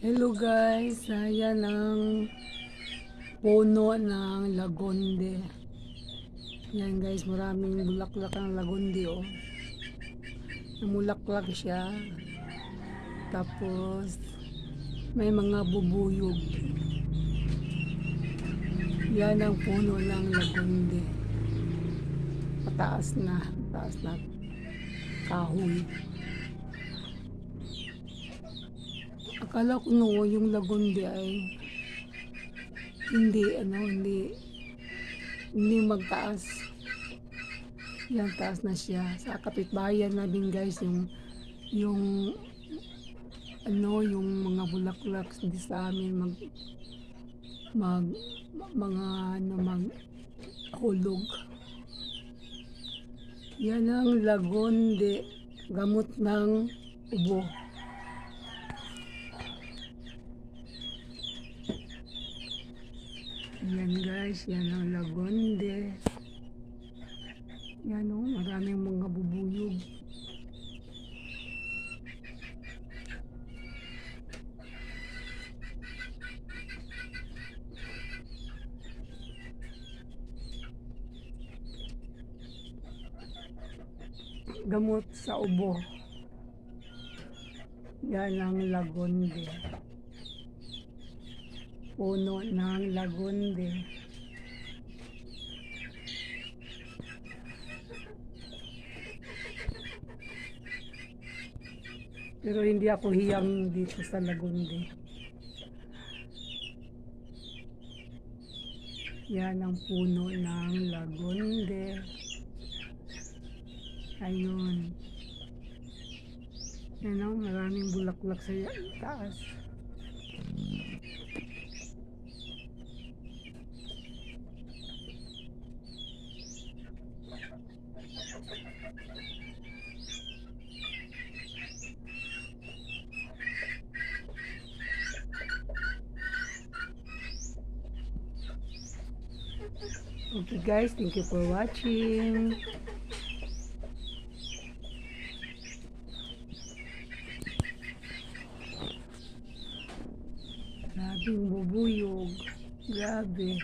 Hello guys, ayan ang puno ng lagonde. Yan guys, maraming bulaklak ang lagonde oh. Namulaklak siya. Tapos may mga bubuyog. Yan ang puno ng lagonde. Pataas na, pataas na kahoy. Akala ko no, yung lagonde ay hindi, ano, hindi, hindi magtaas. Yan, taas na siya. Sa kapitbahayan namin guys, yung, yung, ano, yung mga bulaklak hindi sa amin mag, mag, mga, ano, mag, hulog. Yan ang lagonde, gamot ng ubo. Yan guys, yan ang lagonde. Yan o, maraming mga bubuyog. Gamot sa ubo. Yan ang lagonde puno ng lagonde. Pero hindi ako hiyang dito sa lagonde. Yan ang puno ng lagonde. Ayun. Yan ang maraming bulaklak sa taas. Okay guys, thank you for watching. Grabe bubuyog. Grabe.